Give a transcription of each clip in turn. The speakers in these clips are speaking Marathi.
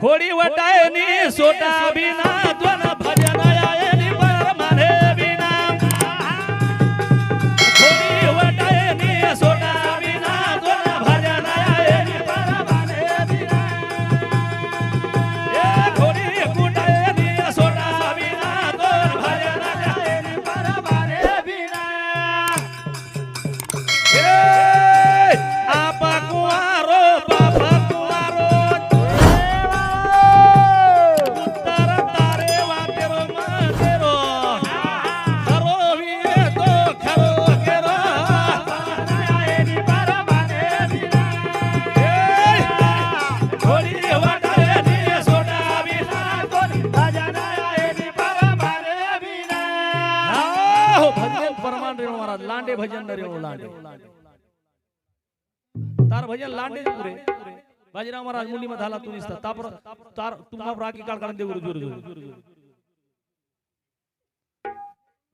ખોડી વટાયની સોટા બિના लांडे महाराज लांडे भजन रे हो लांडे. तार भजन लांडे पुरे. बाजीराव महाराज मुंडी मध्ये झाला तू निसता. तापर तार तुम्हा राखी काळ काढून देऊ गुरु जोर जोर.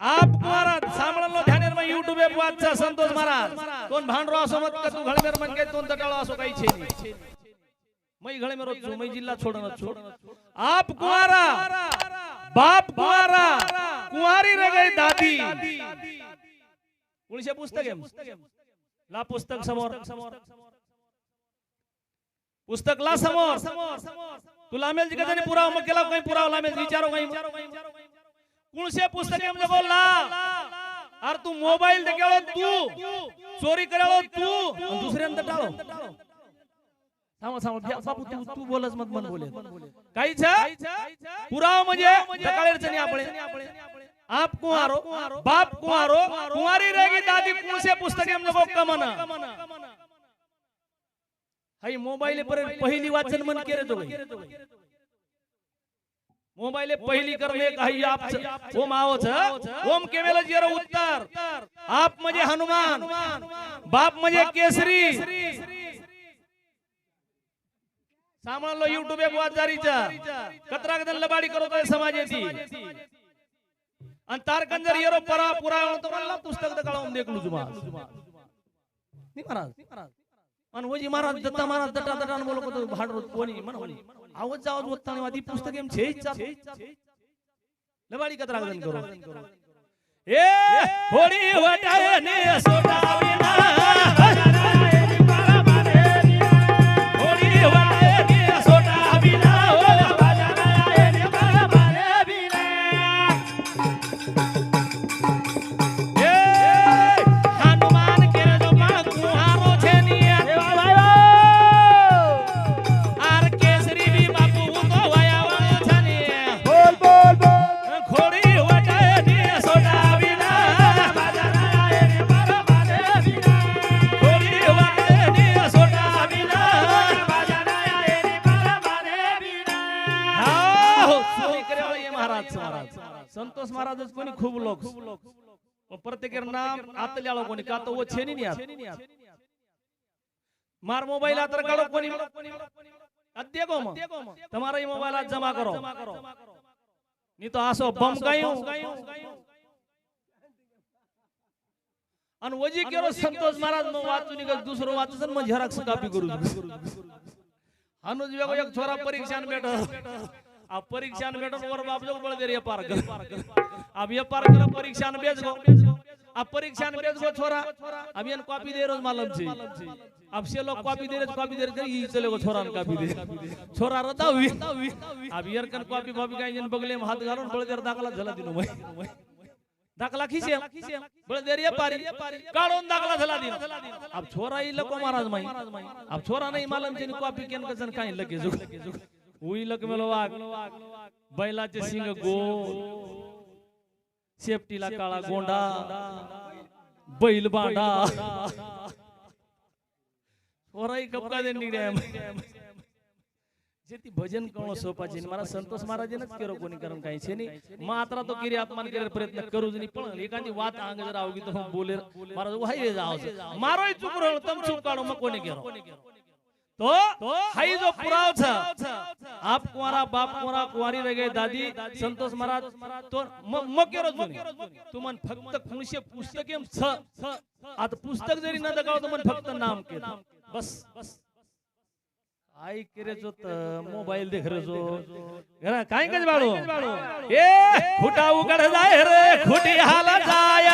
आप महाराज सांभळलो ध्यानेर में यूट्यूब पे वाचा संतोष महाराज. कोण भांडरो असो मत का तू घळमेर मन के तोन तटाळो असो काही छे नाही. मै घळे में रोज छु, मै जिल्हा छोडन छु आप कुवारा बाप कुवारा कुवारी रे गई दादी. कुणशे पुस्तक आहे ला पुस्तक समोर पुस्तक ला समोर तू लामेल जी कधी पुरावा मग केला काही पुरावा लामेल विचारो काही कुणसे पुस्तक एम जगो ला अरे तू मोबाईल दे केलो तू चोरी करालो तू आणि दुसऱ्यांदा टाळो थांबा थांबा बापू तू तू बोलच मत मन बोले काहीच पुरावा म्हणजे सकाळी नाही आपण आप कुंवारो बाप कुंवारो कुंवारी रहेगी दादी कौन से पुस्तक हम लोगों का मना हाई मोबाईल पर पहिली वाचन मन केरे तो मोबाईल पहिली करले काही आप ओम आवच ओम केवेल जेरो उत्तर। आप म्हणजे हनुमान। बाप म्हणजे केसरी। सांभाळलो युट्यूब एक वाजारीचा कतरा कदन लबाडी करत आहे समाजाची आणि तारकंजर येरो परा पुरा तो मला पुस्तक द काढून देखलू जुमा नी महाराज. आणि वजी महाराज दत्ता महाराज दटा दटा बोलत होतो भाड रोज कोणी? म्हण म्हणी. आवाज जावाज होत नाही वादी पुस्तक एम छे लबाडी कतरा कदन करो. ए होडी वटाय ने. आलो कोणी का तो वो छेनी नहीं आत? मार मोबाइल आज जमा करो. नहीं तो आसो बम गायो आणि वजी केरो संतोष महाराज मग वाचून दुसरं वाचसन मग झेरॉक्स कॉपी करू. एक छोरा परीक्षान बेट आ परीक्षान बेटन वर बाप बळ दे पार कर. अब ये पार कर. परीक्षान बेच गो अब परीक्षान बेच गो छोरा। अब ये कॉपी दे रोज मालूम छी अब से लोग कॉपी दे रे कॉपी दे रे ई चले गो छोरा ने कॉपी दे छोरा रदा हुई। अब यार कन कॉपी कॉपी काय जन बगले में हाथ घालून बळ दे दाखला झाला दिनो मै। दाखला खिसे बळ दे रे पारी। काढून दाखला झाला दिन। अब छोरा ई लको महाराज माई। अब छोरा नहीं मालूम छी कॉपी केन कसन काय लगे जुग। उई लक मेलो वाघ बैलाचे सिंग गोल। शेपटीला काळा गोंडा. बैल बांडा. वराई कपका दे निघ्या जे ती भजन करणं सोपाचे मला संतोष महाराजेनच केरो कोणी करून काही छे नाही. मात्र तो किरी अपमान करे प्रयत्न करू जनी पण एखादी वात अंग जर आवगी तो बोले महाराज वाई जाव मारोय चुक रो तम चुक काढो मग कोणी केरो तो हाई जो पुराव छ आप कुंवारा बाप कुंवारा कुंवारी रह गए दादी संतोष महाराज तो मग केरो तू मन फक्त खुणशे पुस्तक एम छ आता पुस्तक जरी न दगाव तो मन फक्त नाम के बस बस. आई करे जो मोबाईल देख रे जो घरा काय काय बाळू ए खुटा उघड जाय रे खुटी हाला जाय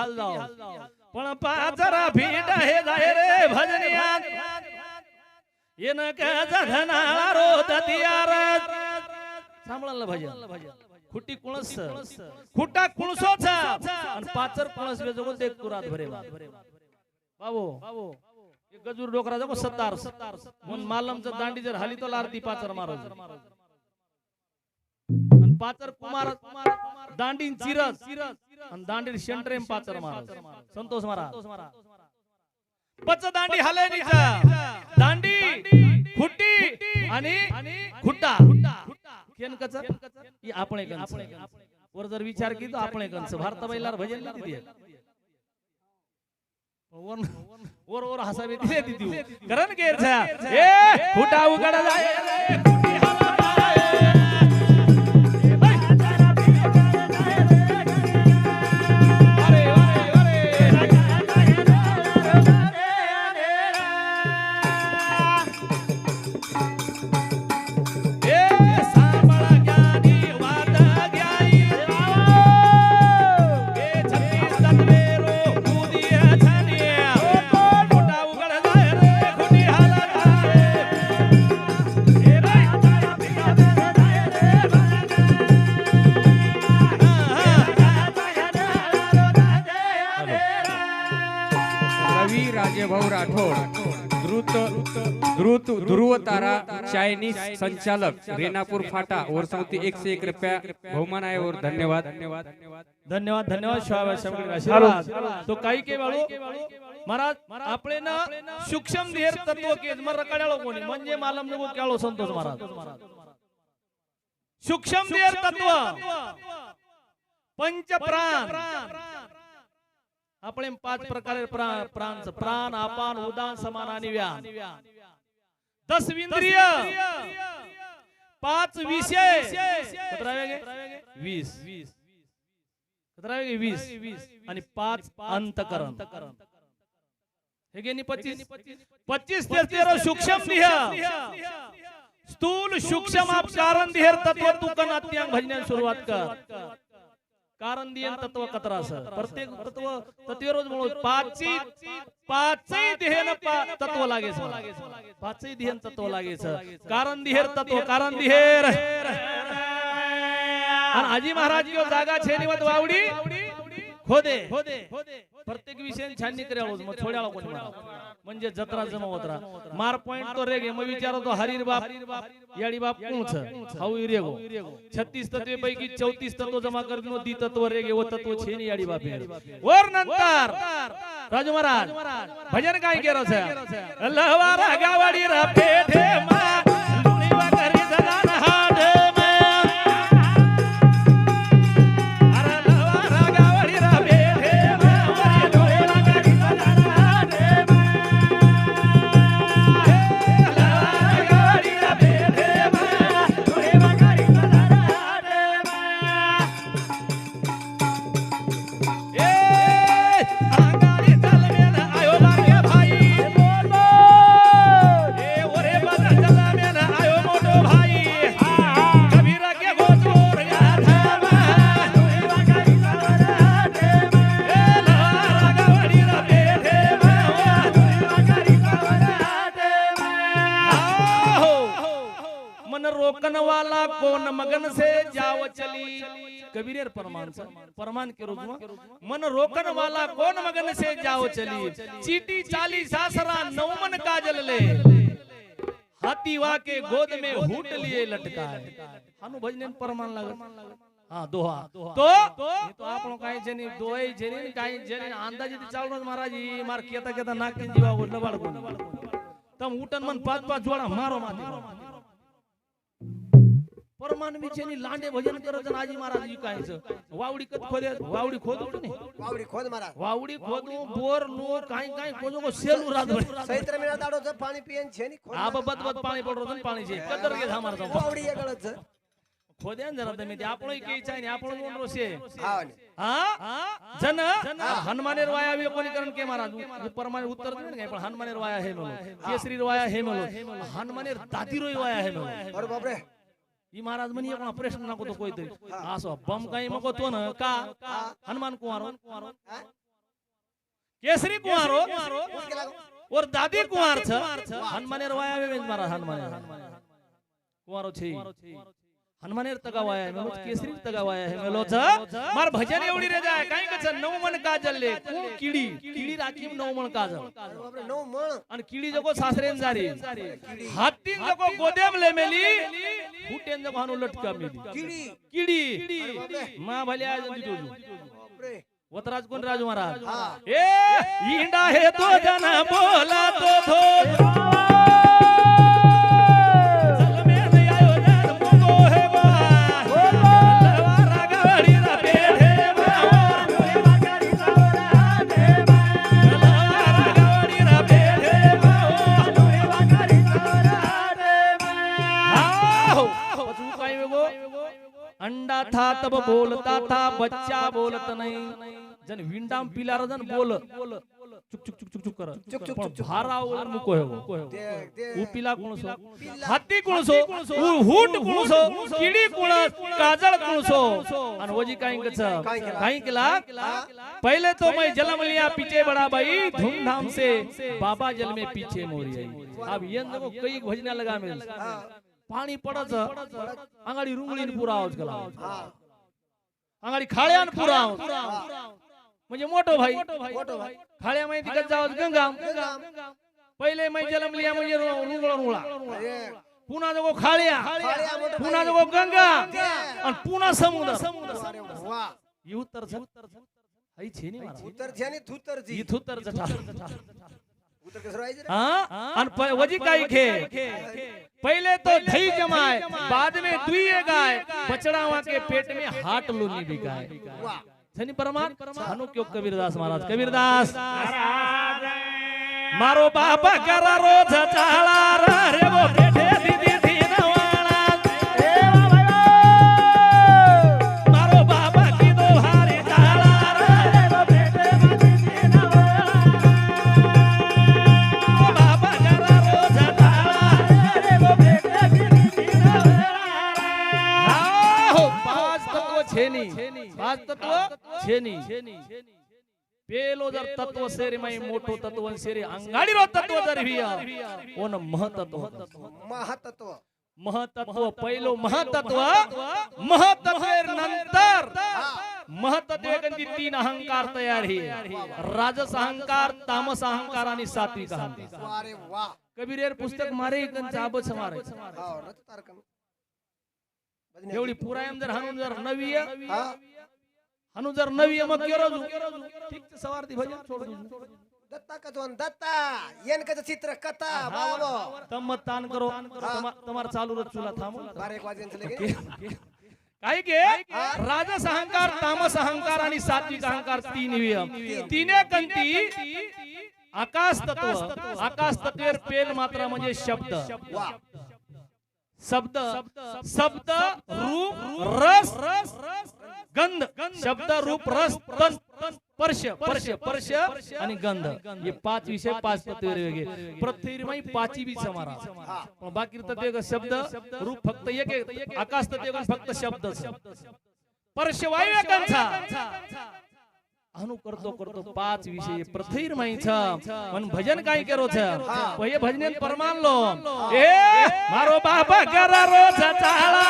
हाल जाओ पण पाचरा भीट हे जाय रे भजनियात येन धनाळा रो दतियार. सांभाळलं भजन. खुटी कुळस. खुटा कुळसोच. आणि पाचर कुळस वेजगो ते कुरात भरे बाबू बाबू. गजूर डोकरा जागो सत्तार. म्हणून मालमचं दांडी जर हाली तो लारती पाचर आणि पाचर कुमार दांडीन चिरत आणि दांडीन शेंटरेम पाचर मारत संतोष मारा. पच दांडी हाले दांडी खुट्टी आणि खुट्टा. आपण कंच वर जर विचार की तो आपण कंच भारता बैलार भजन वर वर हसावे तिथे करण के ए खुटा उघड जाय. चायनीज संचालक रेणापूर फाटा और सौती एक से एक रुपया बहुमान आहे और धन्यवाद धन्यवाद धन्यवाद धन्यवाद धन्यवाद शिवाय शंकर आशीर्वाद तो काही के वाळू महाराज आपले ना सूक्ष्म धीर तत्व के मर रकाड्यालो कोणी म्हणजे मालम नको केळो संतोष महाराज सूक्ष्म धीर तत्व पंच प्राण આપણે પાંચ પ્રકારે પ્રા- પ્રાણ છે પ્રાણ અપાન ઉદાન સમાન અને વ્યાન दस तसविंद्रिय. पाच विषय. वीस. वीस वीस वीस. आणि पाच अंतकरण. हे गेली पच्चीस. पच्चीस ते तेरा सूक्ष्म लिहा. स्थूल सूक्ष्म आप कारण देहर तत्व तू कन अत्यंग भजण्यास सुरुवात कर. कारण दियन तत्व कतरा असं प्रत्येक तत्व तत्व रोज म्हणून पाचही पाचही देहन तत्व लागेच पाचही देहन तत्व लागेच कारण दिहेर तत्व कारण दिहेर. आजी महाराज की जागा छे निवत वावडी. खोदे. प्रत्येक विषय छाननी करे आलोच मग थोड्या कोणी. म्हणजे जत्रा जमा होतरा मार पॉइंट तो रेगे. मग विचारतो हरीर बाप. याडी बाप कोणच? हाऊ रेगो छत्तीस तत्वे पैकी चौतीस तत्व जमा करतो दी तत्व रेगे व तत्व छेनी याडी बाप. वर नंतर राजू महाराज. भजन काय केलं छ लहवारा गावाडी रा पेठे मा मगन से जाओ चली। कबीरेर परमान परमान के रूप में। मन रोकन वाला कौन मगन से जाओ चली? चीटी चाली सासरा नौमन काजल ले। हाथी वा के गोद में हुट लिए लटका है हनु भजन परमान लग हाँ दोहा। तो? तो आप लोग कहीं जने दोहे जने कहीं जने। आंधा जी तो चालू ना मारा जी मार किया था किया था नाक के जीवा बोलने वाला तम उठन मन पाँच पाँच जोड़ा मारो मारो परमान विचेनी लांडे भजन करत आजी महाराज विकायचं. वावडी कत खोद वावडी खोद होतो ने वावडी खोद महाराज. वावडी खोद बोर नो काय काय खोजो को सेलू रात भर. सैत्र मेरा दाडो जब पाणी पिएन छेनी खोद. आब बत बत पाणी पडो तन पाणी छे कदर के धामार तो वावडी ये गळत खोद्यान जरा तुम्ही ते आपण के चाय नाही आपण कोण रोसे हा? जन? हनुमानेर वाया वे कोणी करण के महाराज? परमाने उत्तर दिलं नाही पण हनुमानेर वाया हे म्हणून. केसरी वाया हे म्हणून. हनुमानेर दादी रोई वाया हे म्हणून. अरे बाप रे કેસરી રવાયા હે મેલો હનુમાને દાદી રોય વાયા હે મેલો અરે બાપરે ઈ મહારાજ મને એક પ્રશ્ન નાખો તો કોઈ તરી આ સો બમ કઈ મકો તો ને કા હનુમાન કુંવારો હા? કેસરી કુંવારો ઉસકે લાગો. ઓર દાદી કુંવાર છે હનુમાને રવાયા આવે જ મારા હનુમાને કુંવારો છે हनुमानेर तगाव आहे मेलोच केसरी तगावाया आहे मेलोच. मार भजन एवढी रे जाय काय कच नऊ मन काजले कोण किडी? किडी राखीम नऊ मन काजल. नऊ मन. आणि किडी जको सासरेन जारी. हाती जको गोदेम ले मेली. फुटेन जको हानु लटका मेली. किडी. किडी. मा भले आज तुझू. वतराज कोण राजू महाराज? ए इंडा हे तो जना बोला तो थो अंडा था तब बोलता था बच्चा बोलत नहीं। जन विंडाम पीला रजन बोल। चुक चुक चुक चुक चुक कर। चुक चुक चुक भारा ओर मुको है वो। देख देख वो पीला कौन सो? हाथी कौन सो? वो हूट कौन सो? किडी कोण काजल कौन सो? अन वजी काही कच काही केला। पहिले तो मैं जन्म लिया पीछे बड़ा भाई धूमधाम से बाबा जल में पीछे मोरी आई। अब ये देखो कई भजन लगा मेरे पाणी पडत अंगाडी रुंगळीन पुरा आवाज गेला अंगाडी खाळ्यान पुरा म्हणजे मोठो भाई. खाळ्या माहिती का गंगा पहिले माहिती जलमलिया म्हणजे रुंगळ रुंगळा पुन्हा जगो खाळ्या. पुन्हा जगो गंगा. आणि पुन्हा समुद्र. समुद्र. उत्तर उत्तर उत्तर थुतर वजी का खे पहले तो धई जमाए बाद में दुए गाय बचड़ावा के पेट में हाट लोनी भी गाय। धनी परमान धनु क्यों कबीरदास महाराज? कबीरदास। मारो बाबा करा रोज चाला रे वो बेटे दीदी। तत्व पेलो जर तत्व જર मई શેર तत्व મોટો अंगाडी શેર અંગાડી રો તત્વ महत्त्व વિયા महत्त्व મહતત્વ મહતત્વ महत्त्व तीन अहंकार तयार हे राजस अहंकार तामस अहंकार आणि सात्विक अहंकार। कबीर पुस्तक मारे आबच मारे एवढी पुरायम जर हाणून जर नवी हनु जर नवी मत केरो ठीक से सवार दी भजन छोड़ दू दत्ता का दोन दत्ता! येन का चित्र कथा बाबो तम मत तान करो तुम्हार चालू रच चुला थांबो। 12 वाजेन चले गे काय के? राजस अहंकार तामस अहंकार आणि सात्विक अहंकार तीन तिने कंती आकाश तत्व। आकाश तत्व। तत्वेर पेल मात्रा म्हणजे शब्द। शब्द। शब्द। रूप रस। गंध शब्द रूप रस तन स्पर्श स्पर्श स्पर्श आणि गंध. हे पाच विषय पाच तत्व वेगळे. प्रत्येक पाची बी समारा पण बाकी तत्व एक शब्द रूप फक्त एक आहे. आकाश तत्व एक फक्त शब्द स्पर्श वायू एकांचा अनु करतो करतो पाच विषय. प्रथैर माही छ पण भजन काय करो छ पहिले भजनेत परमान लो ए मारो बाबा करा रोज चाळा.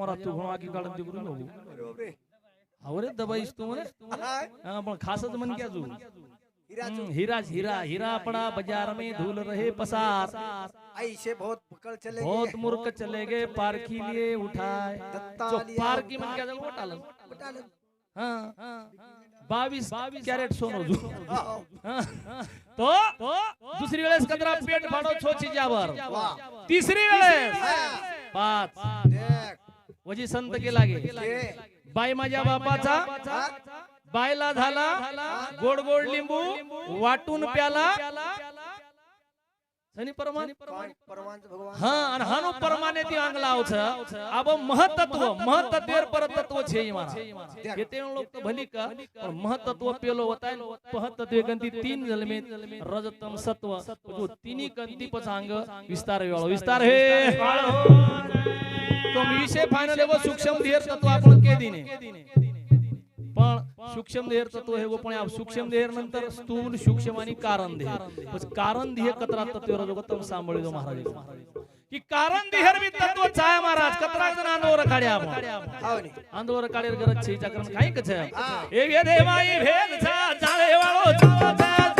बाजीराव मारा तू म्हणून आगी काढून ती करू नको अरे बापरे आवरे दबाईस तू म्हणे हाय. हा, पण खासच म्हण क्या तू हीरा हीरा हीरा पड़ा बाजार में धूल रहे पसार ऐसे बहुत पकड़ चले बहुत मूर्ख चले गए पारखी लिए उठाए पारखी मन क्या टालन उठाले. हाँ बावीस कॅरेट सोनं जो तो दुसरी वेळेस कचरा पेट फाडो छोची जावर वाह. तिसरी वेळेस हा. पाच. वजी संत के? लागे ये. बाई माझ्या बापाचा? बायला झाला गोड गोड लिंबू वाटून प्याला. सनी परमान हा आणि हानु ती अंग लावछ अब महतत्व महतत्वेर परतत्व छे मारा. येते लोक तो भली का? पण महतत्व पेलो होता महतत्व गंती तीन जलमे रजतम सत्व. जो तिनी गंती पचांग विस्तार वेळो. विस्तार हे. तो विषय फायनल एवो सूक्ष्म धीर तत्व आपण के दिने पण सूक्ष्म देह तत्व हे पण आप सूक्ष्म देह नंतर स्थूल सूक्ष्म आणि कारण देह बस कारण देह कतरा तत्व रजोगतम सांभाळितो महाराज की कारण देहर बी तत्व छाया महाराज कतरा आपण हाव नी. अंदवर काढेर गरज छे चक्र काही कछ ए वेदे माई भेद छा जाळे वाळो छा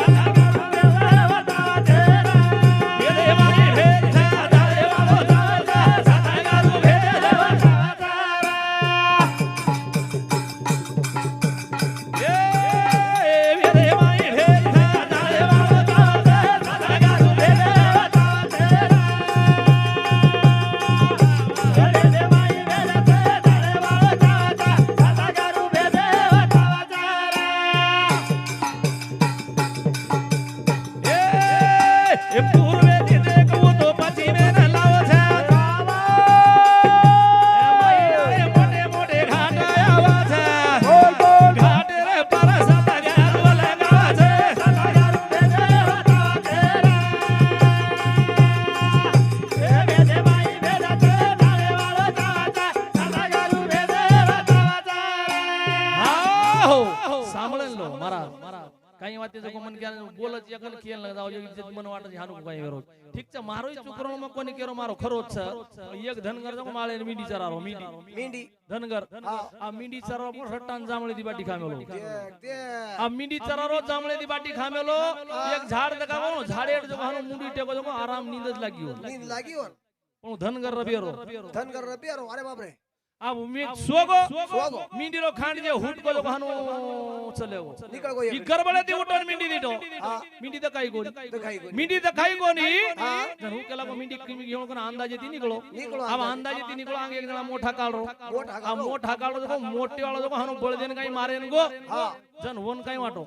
काही मातीचं मन केलं बोलत एकल केलं जाऊ इज्जत मन वाटत हानू काही करो ठीक छे मारो चुकरो मग कोणी केरो मारो खरो छ एक धनगर जाऊ माळे मिंडी चरारो मेंढी मिंडी. धनगर. आ चरा चरारो पर हट्टान दी बाटी खामेलो? आ चरा चरारो जांभळे दी बाटी खामेलो. एक झाड दगावो झाडे जो मुंडी टेको आराम नींद लागियो नींद पण धनगर रबियरो. धनगर रबियरो. अरे बापरे. अब उम्मीद स्वागो स्वागो मिंडी रो खांड जे हुट को दुकानो चले वो निकल बड़े दी उठन मिंडी दी मिंडी दखाई गोनी दखाई मिंडी दखाई गोनी हाँ जरूर कला को मिंडी निकलो निकलो अब आंधा जेती निकलो आगे एक जना मोटा कालो मोटा कालो अब मोटा मोटे वाला देखो हनु बड़े दिन का ही मारे जन वन का वाटो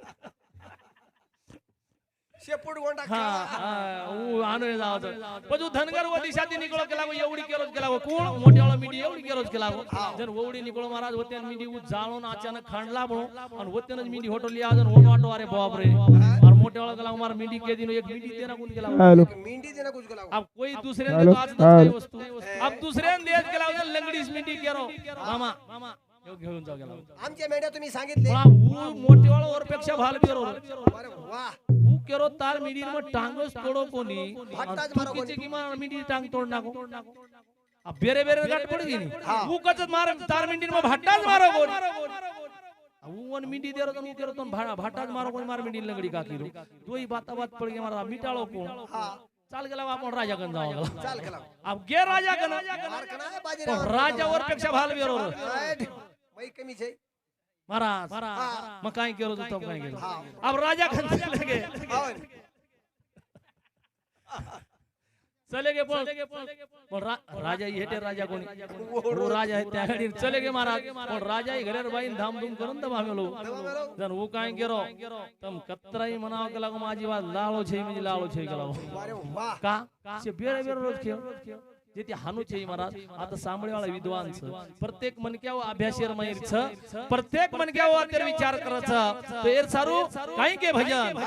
शेपूट गोंडा आणून जावचं पण केला एवढी केलोच केला. कोण? मोठ्या मिठी एवढी केलोच केला. महाराज होते मिठी अचानक खांडला म्हणून आणि बाप रे और मोठ्या वेळा के दिन एक मिठी अब कोई दूसरे ने तो आज केरो. मामा. आमच्या मेड्या तुम्ही सांगितले. मोठ्या वेळा ओरपेक्षा भाल केरो में टांगस तोडो कोणी? भाट्टाच मारो कोणी. की मार मीडी टांग तोड नाको अब बेरे बेरे गाठ पड गेली ऊ कचत मार तार मीडी में भाट्टाच मारो कोणी? ऊ वन मीडी देरो तो ऊ केरो तो भाटा भाटाच मारो कोणी? मार मीडी लंगडी का किलो तोही बाता बात पड गे मारा मिटाळो कोण? हा. चाल गेला आपण राजा गण जाऊ चाल गेला. अब गे राजा गण राजावर पेक्षा भाल बेरो. बाई कमी छे महाराज मग काय केलं तू तब काय केलं? अब राजा खान चले गे चले गए. पण राजा हेटे राजा कोणी? राजा आहे त्याकडे चले गे महाराज. पण राजा ही घरेर बाईन धामधूम करून तर भामेलो जण वो काय केरो? तम कत्राई म्हणाव केला माझी बात लाळो छे म्हणजे लाळो छे केला का? बेरे बेरे रोज खेळ. जे ते हानूचे महाराज आता सांभळेवाळा विद्वान प्रत्येक मनक्यावर अभ्यासेर मयूर छ. प्रत्येक मनक्यावर तेर विचार करच तो एर सारू? काही के भजन?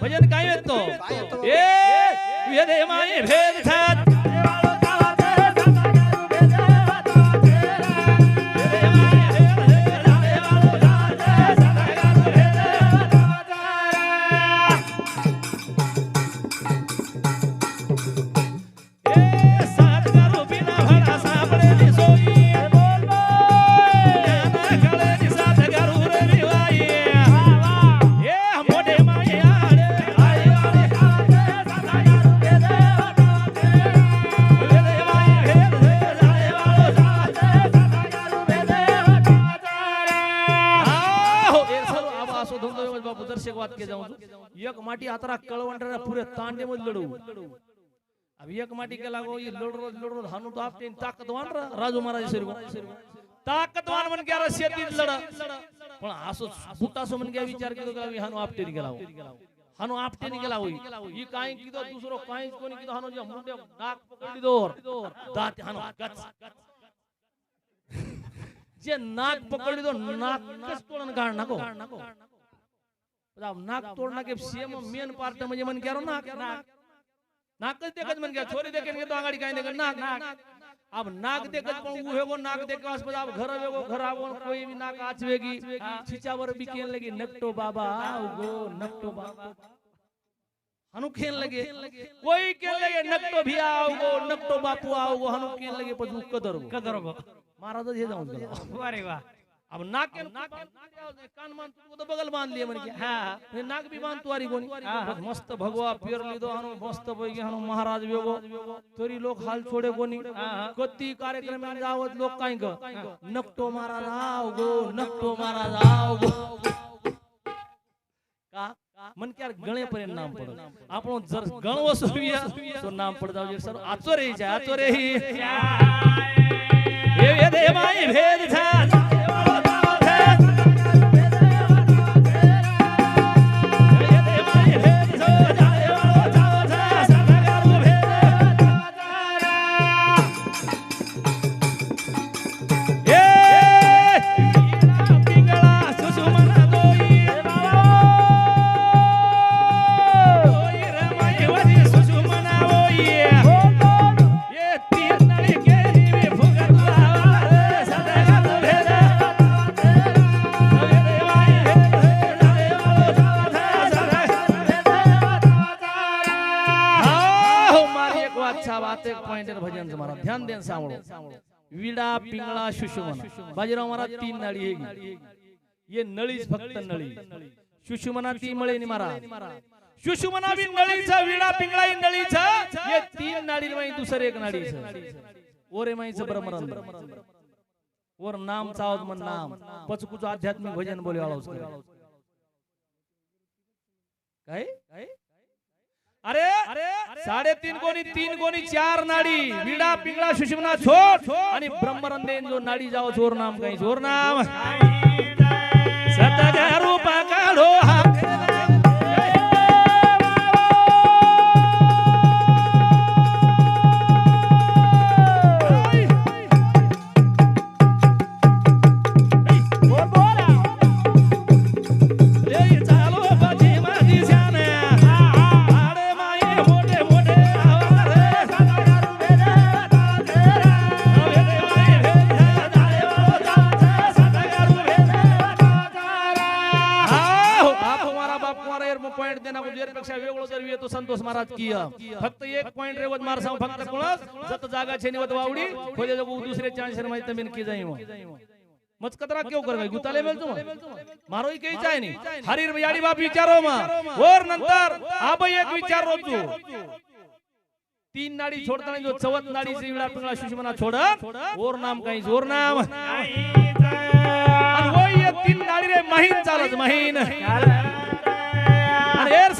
भजन? काय येतो? ए वेदे माये भेद छात तांडे मध्ये लढू अब एक माटी के लागो ये लड़ रोज लड़ रोज हानु तो आपटे ताकतवान रा राजू महाराज सर ताकतवान मन क्या शेती लढ. पण असो बुटासो मन क्या विचार केलो का मी हानु आपटे गेला हानू आपटे गेला होई ही काय किदो दुसरो काय कोणी किदो हानु जे मुंडे नाक पकडी दोर दात गच. जे नाक पकडी दो तोडन काढ नको नाक तोडना के सेम मेन पार्ट म्हणजे मन क्या नाक नाकच देखत मन गया छोरी देखे के तो आगाड़ी काई देखत नाक. नाक. अब नाक देखत पण उहे गो नाक देख आस अब घर वेगो घर आवो कोई भी नाक आचवेगी. छिचावर भी केन लगी नकटो बाबा आओ गो नकटो बाबा. हनु खेन लगे. कोई केन लगे नकटो भी आओ गो नकटो बापू आओ गो हनु केन लगे पजू कदर कदर गो महाराज हे जाऊन अरे वा. अब नाक के नाक कान मान तू तो बगल बांध लिए मन के हां हे नाक भी बांध तुआरी कोनी बस मस्त भगवा पियर लिदो हनु मस्त पैकी हनु महाराज वेगो तरी लोक हाल छोडे कोनी। कती कार्यक्रम में जावत लोक काय ग नकटो महाराज आओ गो नकटो महाराज आओ गो। का? मन के गणे पर्यंत नाम पड आपण जर गण वसुया तो नाम पड जाऊ सर आचो रे जा आचो रे ही हे हे देवाय भेद छा भजन तुम्हारा ध्यान देन सांभळो विडा पिंगळा सुषुमना बाजीराव महाराज तीन नाळी हेगी ये नळीच फक्त नळी. सुषुमना ती मळे नि मारा. सुषुमना बी नळीचा विडा पिंगळा ही नळीचा. ये तीन नाडी माई दुसरे एक नाडीच ओरे माईचं ब्रह्मरंद ओर नाम चावत मन नाम. पचकुच आध्यात्मिक भजन बोले आळोस काय काय? अरे अरे साडेतीन कोणी तीन कोणी चार नाडी विडा पिंगळा सुषमना छोट आणि ब्रह्मरंदेन जो नाडी जाओ चोर नाम काही चोर नाम. सतग संतोष महाराज की फक्त एक पॉइंट रेवत मार सांग फक्त कोणाच जत जागा छे निवत वावडी खोजे जगू दुसरे चांस माहिती तमीन की जाई मचकतरा क्यों कर गई गुताले मेल तुम? मारो ही कही चाय नहीं। हरीर याडी बाप विचारो मा। और नंतर आप एक विचार रोजू तीन नाडी छोड़ताना जो चवत नाडी से विड़ा पिंगला सुषमना छोड़। और नाम काही जोर नाम। आणि वो ये तीन नाडी रे महीन चालत महीन।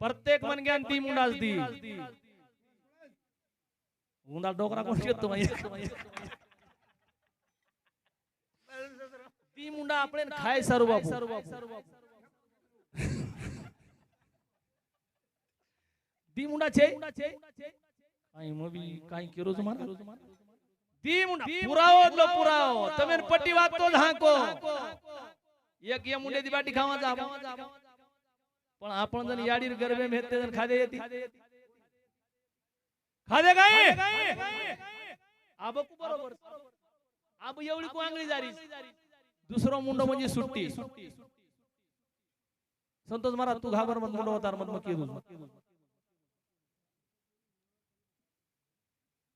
प्रत्येक मनग्यान ती मुंडासती मुंडा डोकरा कोण घेतो ती मुंडा आपले खाय सर्व ती मुंडा छे? काही मवी काही केरो तुम्हाला ती मुंडा पुरावो लो पुराओ पट्टी वागतो झाको. एक मुंडे दी बाटी खावा जा पण आपण जर याडीर गरबे भेटते जर खादे येते. खादे काय? आबकू बरोबर. आब एवढी कोंगळी जारी दुसरं मुंड म्हणजे, म्हणजे सुट्टी. संतोष महाराज तू घाबर मत मुंड होता मत मग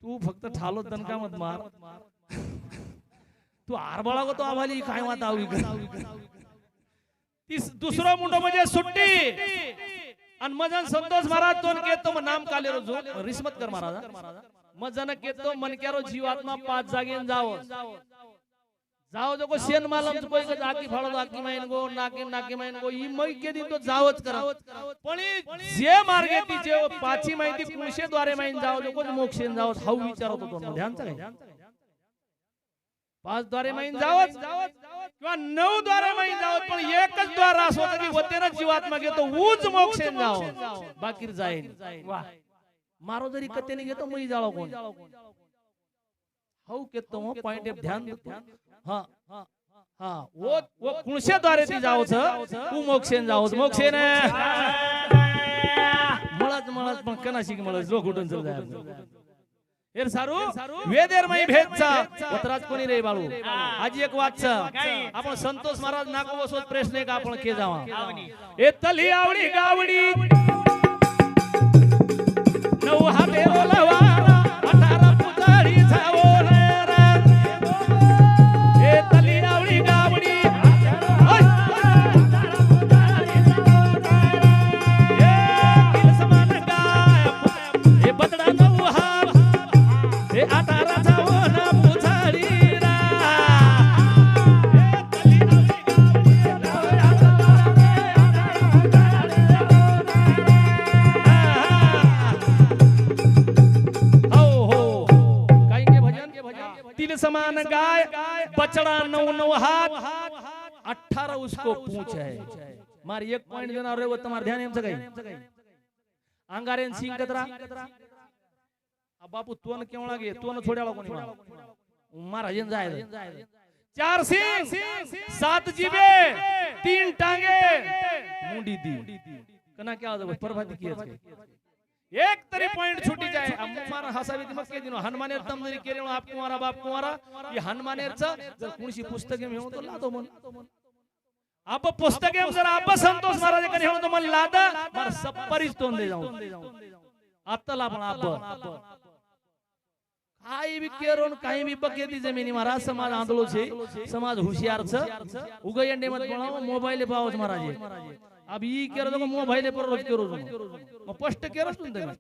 तू फक्त ठालो का मत मार. तू आरबळा तो आम्हाला काय मात आवी दुसरो मुंडो म्हणजे सुट्टी. आणि मजन संतोष महाराज दोन केतो नाम काले रोजो रिस्मत कर महाराज मजन केतो मनक्यारो जीवात्मा पाच जागेन जाव. जाओ जो को शेन मालम तो कोई का आकी माइन गो नाकी नाकी माइन गो ई मै के दिन तो जावच करा. पण जे मार्गे ती जे पाची माहिती कुणशे द्वारे माइन जाओ जो को मोक्षेन जाओ हाऊ विचारत होतो ध्यानचा काय? पाच द्वारे माइन जावच किंवा नऊ द्वारे माइन जावत पण एकच द्वार असो तरी वतेन जीवात्मा घेतो. ऊच मोक्षेन जाओ बाकी जाईन. वा. मारो जरी कतेने घेतो मै जाळो कोण. हाऊ केतो मो पॉइंट ध्यान देतो. हा. हा. वो वो कुणशे द्वारे ती जावच तू मोक्षेन जावच मोक्षेन मळत मळत पण कनाशी मळत जो कुठून चल जाय एर सारू वेदेर मै भेदचा. वतराज कोणी रे बाळू? आज एक वाच आपण संतोष महाराज नाको बसवत प्रश्न एक आपण के जावा. ए तली आवडी गावडी. नऊ हाते भजन समान गाय बचड़ा नौ नौ हाथ। अठारह उसको पूछ है। मार एक पॉइंट देणार रे व तुम्हार ध्यान येमचं काही अंगारेन सिंग कतरा। आ बापू तोन केवळा गे तोन छोड्याला कोणी महाराजन जाय चार सिंग सात जीबे तीन टांगे। मुंडी दी। कना क्या होता परभाती किया एक तरी पॉइंट छोटी जाए. अम्मार हसावी ती मग काही दिनो. हनुमानेर तम जरी केले आप कुमारा बाप कुमारा. ये हनुमानेरचं जर कुणशी पुस्तके घेऊन तो लादो मन. आप पुस्तके जर आप संतोष महाराजकडे घेऊन तो मन लादा मार सप्परीच तोंड दे जाऊ आता लापण आप. काही बी केरोन काही बी बकेती जमिनी महाराज समाज आंदोलन छे समाज हुशियार छ उगयंडे मत बोलाव मोबाईल पावच महाराज. अब ई केरो तो मोबाईल पर रोज केरो मग स्पष्ट केरो तुम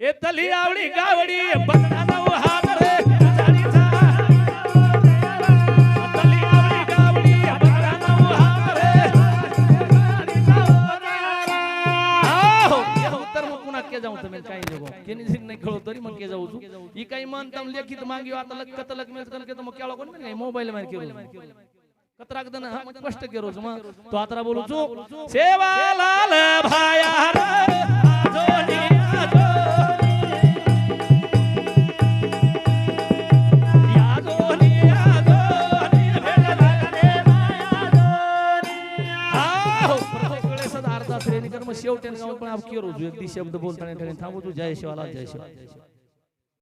ए तली आवडी गावडी बकरा नऊ हात रे. आहो, हे के जाऊ तुम्ही काही जगो। केनी सिंग नाही कळो तरी मग के जाऊ तू काही मन तम लेखित मांगी आता लक कत लक मेल कन के तो मग केळा कोण नाही मोबाईल केलो कतराक दन हा स्पष्ट केरो मग तो आता बोलू चू सेवा लाल भाया पण आप केरो एक शब्द बोलताना थांबू तू जय शिवाला जय शिवा जय शिवा